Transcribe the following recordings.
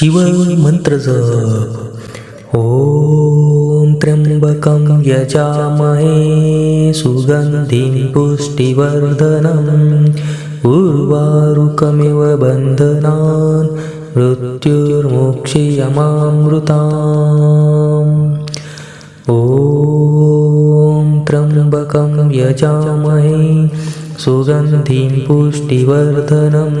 शिवमन्त्र जप ॐ त्र्यम्बकं यजामहे सुगन्धिं पुष्टिवर्धनम्। उर्वारुकमिव बन्धनान् मृत्युर्मोक्षीयमामृताम् ॐ त्र्यम्बकं यजामहे सुगन्धिं पुष्टिवर्धनम्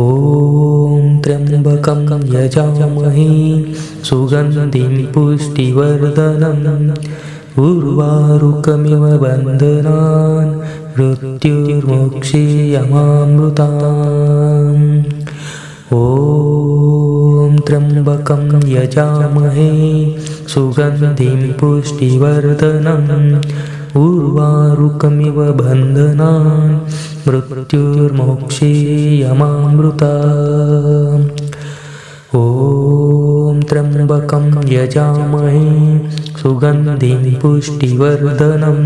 ॐ त्र्यम्बकं यजामहे सुगन्धिं पुष्टिवर्धनम् उर्वारुकमिव बन्धनान् मृत्युर्मोक्षीयमामृता ॐ त्र्यम्बकं यजामहे सुगन्धिं पुष्टिवर्धनम् उर्वारुकमिव बन्धनान् मृत्युर्मोक्षीयमामृता। ॐ त्र्यम्बकं यजामहे सुगन्धिं पुष्टिवर्धनम्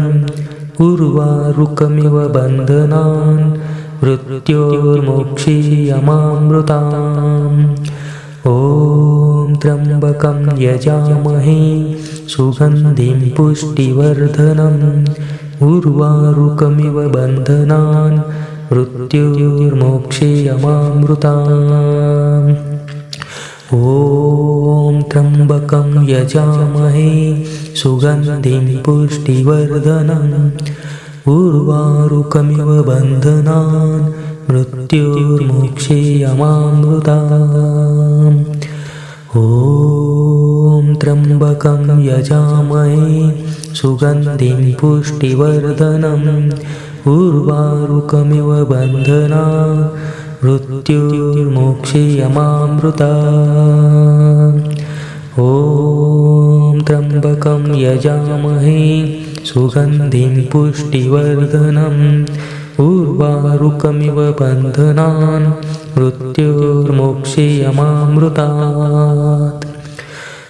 उर्वारुकमिव बन्धनान् मृत्योर्मोक्षीयमामृता ॐ त्र्यम्बकं यजामहे सुगन्धिं पुष्टिवर्धनम् उर्वारुकमिव बन्धनान् मृत्युर्मोक्षीयमामृता ॐ त्र्यम्बकं यजामहे सुगन्धिं पुष्टिवर्धनम्। उर्वारुकमिव बन्धनान् मृत्युर्मोक्षीयमामृता ॐ त्र्यम्बकं यजामहे सुगन्धिं पुष्टिवर्धनम् उर्वारुकमिव बन्धनान् मृत्युर्मोक्षीयमामृता। ॐ त्र्यम्बकं यजामहे सुगन्धिं पुष्टिवर्धनम् उर्वारुकमिव बन्धनान् मृत्युर्मोक्षीयमामृतात्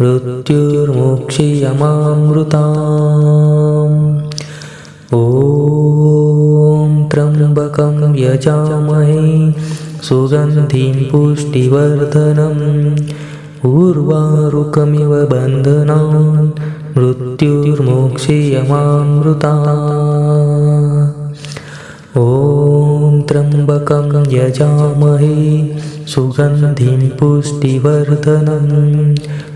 मृत्युर्मोक्षीयमामृता ॐ त्र्यम्बकं यजामहे सुगन्धिं पुष्टिवर्धनम्। उर्वारुकमिव बन्धनान् मृत्युर्मोक्षीयमामृता ॐ त्र्यम्बकं यजामहे सुगन्धिं पुष्टिवर्धनम्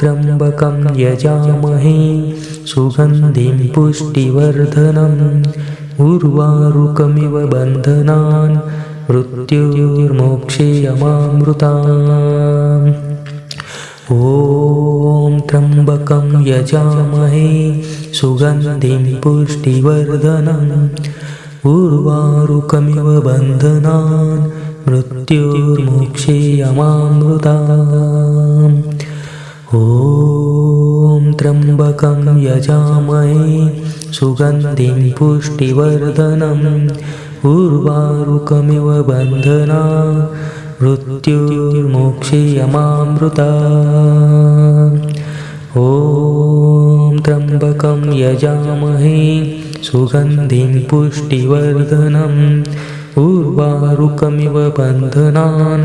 त्र्यम्बकं यजामहे सुगन्धिं पुष्टिवर्धनम् उर्वारुकमिव बन्धनान् मृत्युर्मोक्षीयमामृता ॐ त्र्यम्बकं यजामहे सुगन्धिं पुष्टिवर्धनम् उर्वारुकमिव बन्धनान् मृत्युर्मोक्षेयमामृताम् ॐ त्र्यम्बकं यजामहे सुगन्धिं पुष्टिवर्धनम् उर्वारुकमिव बन्धना मृत्युर्मोक्षेयमामृता ॐ त्र्यम्बकं यजामहे सुगन्धिं पुष्टिवर्धनम् उर्वारुकमिव बन्धनान्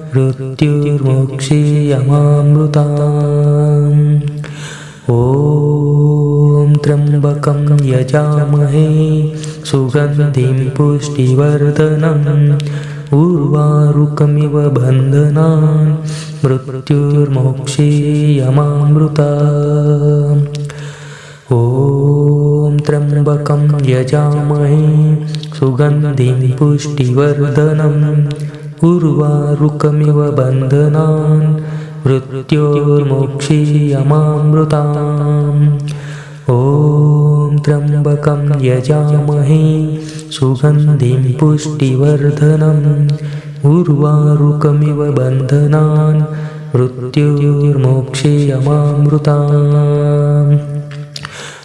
मृत्युर्मोक्षीयमामृता ॐ त्र्यम्बकं यजामहे सुगन्धिं पुष्टिवर्धनम् उर्वारुकमिव बन्धनान् मृत्युर्मोक्षेयमामृता ॐ त्र्यम्बकं यजामहे सुगन्धिं पुष्टिवर्धनम् उर्वारुकमिव बन्धनान् मृत्योर्मोक्षीयमामृताम् ॐ त्र्यम्बकं यजामहे सुगन्धिं पुष्टिवर्धनम्। उर्वारुकमिव बन्धनान् मृत्युर्मोक्षेयमामृता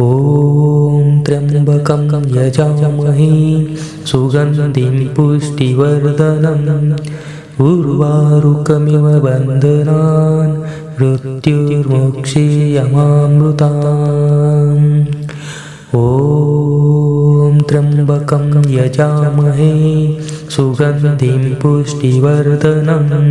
ॐ त्र्यम्बकं यजामहे सुगन्धिं पुष्टिवर्धनम् उर्वारुकमिव बन्धनान् मृत्युर्मोक्षीयमामृता ॐ त्र्यम्बकं यजामहे सुगन्धिं पुष्टिवर्धनम्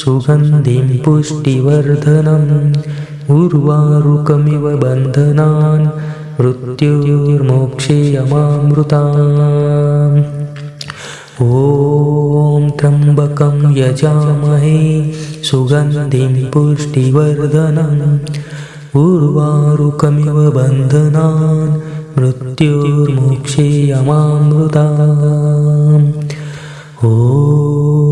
सुगन्धिं पुष्टिवर्धनम् उर्वारुकमिव बन्धनान् मृत्युर्मोक्षे यमामृताम् ॐ त्र्यम्बकं यजामहे सुगन्धिं पुष्टिवर्धनम् उर्वारुकमिव बन्धनान् मृत्युर्मोक्षे यमामृताम् ॐ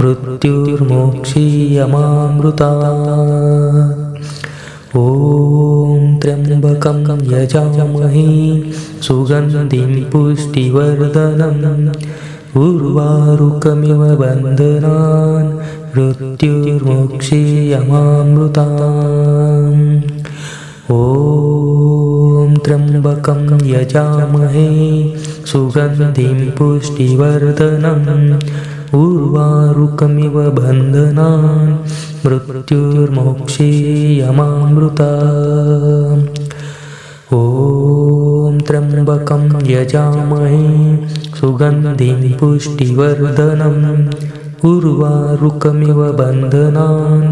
मृत्युर्मोक्षे यमामृता ॐ त्र्यम्बकं यजामहे सुगन्धिं पुष्टिवर्धनम् उर्वारुकमिव बन्धनान् मृत्युर्मोक्षे यमामृता ॐ त्र्यम्बकं यजामहे सुगन्धिं पुष्टिवर्धनम् उर्वारुकमिव बन्धनान् मृत्युर्मोक्षे यमामृता। ॐ त्र्यम्बकं यजामहे सुगन्धिं पुष्टिवर्धनम् उर्वारुकमिव बन्धनान्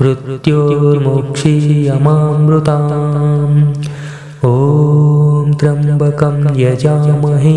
मृत्योर्मोक्षे यमामृता ॐ त्र्यम्बकं यजामहे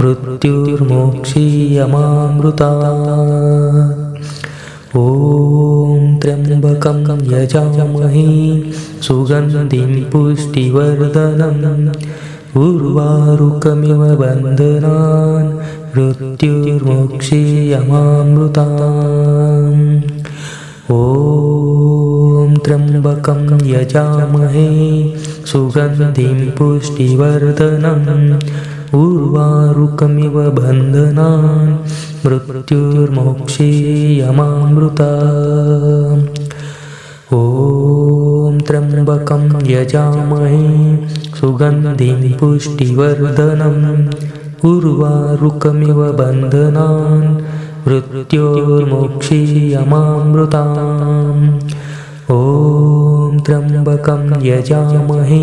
मृत्युर्मोक्षीयमामृता ॐ त्र्यम्बकं यजामहे सुगन्धिं पुष्टिवर्धनम् उर्वारुकमिव बन्धनान् मृत्युर्मोक्षीयमामृता ॐ त्र्यम्बकं यजामहे सुगन्धिं पुष्टिवर्धनम् उर्वारुकमिव बन्धनान् मृत्युर्मोक्षीयमामृता ॐ त्र्यम्बकं यजामहे सुगन्धिं पुष्टिवर्धनम् उर्वारुकमिव बन्धनान् मृत्योर्मोक्षीयमामृता ॐ त्र्यम्बकं यजामहे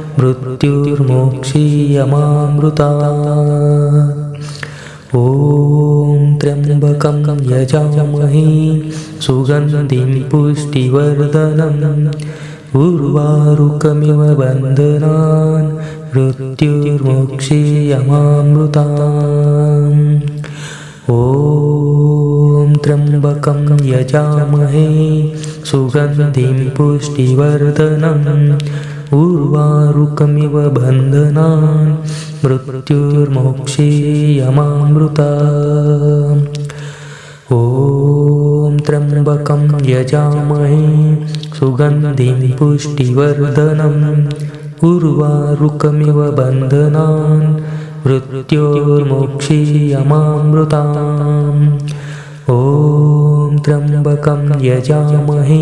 मृत्युर्मोक्षीयमामृता ॐ त्र्यम्बकं यजामहे सुगन्धिं पुष्टिवर्धनम् उर्वारुकमिव बन्धनान् मृत्युर्मोक्षीयमामृता ॐ त्र्यम्बकं यजामहे सुगन्धिं पुष्टिवर्धनम् उर्वारुकमिव बन्धनान् मृत्युर्मोक्षीयमामृता ॐ त्र्यम्बकं यजामहे सुगन्धिं पुष्टिवर्धनम् उर्वारुकमिव बन्धनान् मृत्योर्मोक्षीयमामृता ॐ त्र्यम्बकं यजामहे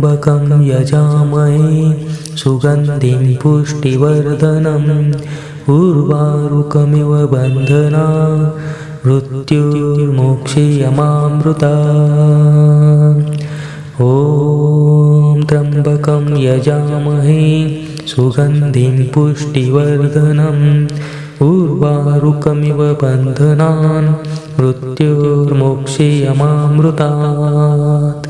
त्र्यम्बकं यजामहे सुगन्धिं पुष्टिवर्धनम् उर्वारुकमिव बन्धना मृत्युर्मोक्षीयमामृता। ॐ त्र्यम्बकं यजामहे सुगन्धिं पुष्टिवर्धनम् उर् उर्वारुकमिव बन्धनान् मृत्योर्मोक्षीयमामृतात्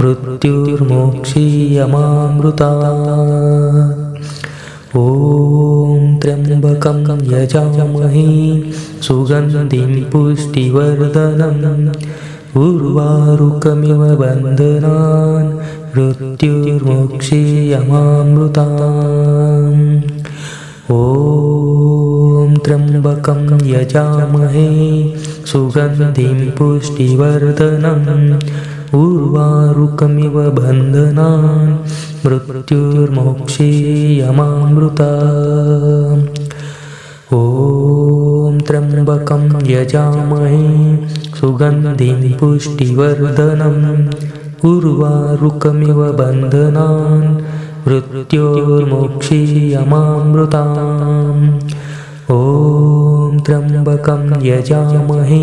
मृत्युर्मोक्षीयमामृता। ॐ त्र्यम्बकं यजामहे सुगन्धिं पुष्टिवर्धनम् उर्वारुकमिव बन्धनान् मृत्युर्मोक्षीयमामृता ॐ त्र्यम्बकं यजामहे सुगन्धिं पुष्टिवर्धनम् उर्वारुकमिव बन्धनान् मृत्युर्मोक्षीयमामृता ॐ त्र्यम्बकं यजामहे सुगन्धिं पुष्टिवर्धनम् उर्वारुकमिव बन्धनान् मृत्योर्मोक्षीयमामृता ॐ त्र्यम्बकं यजामहे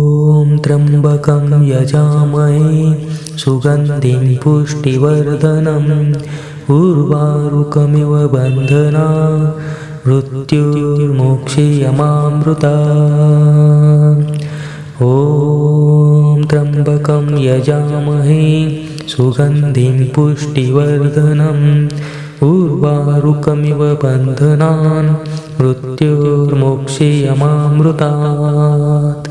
त्र्यम्बकं यजामहे। सुगन्धिं पुष्टिवर्धनम् उर्वारुकमिव बन्धना। मृत्युर्मोक्षीयमामृता ॐ त्र्यम्बकं यजामहे। सुगन्धिं पुष्टिवर्धनम् उर्वारुकमिव बन्धनान्। मृत्युर्मोक्षीयमामृतात्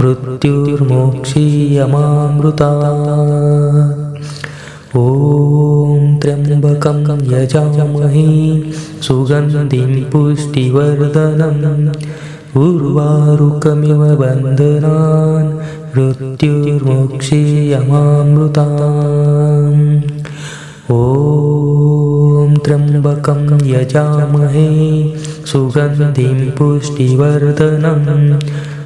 मृत्युर्मोक्षीयमामृता। ॐ त्र्यम्बकं यजामहे सुगन्धिं पुष्टिवर्धनम् उर्वारुकमिव बन्धनान् मृत्युर्मोक्षीयमामृता ॐ त्र्यम्बकं यजामहे सुगन्धिं पुष्टिवर्धनम्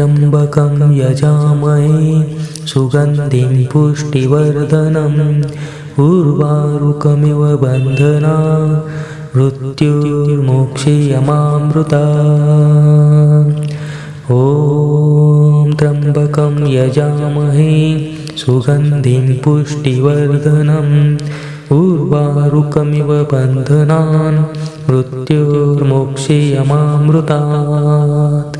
त्र्यम्बकं यजामहे सुगन्धिं पुष्टिवर्धनम् उर्वारुकमिव बन्धना मृत्युर्मोक्षे यमामृता ॐ त्र्यम्बकं यजामहे सुगन्धिं पुष्टिवर्धनम् उर्वारुकमिव बन्धनान् मृत्युर्मोक्षे यमामृतात्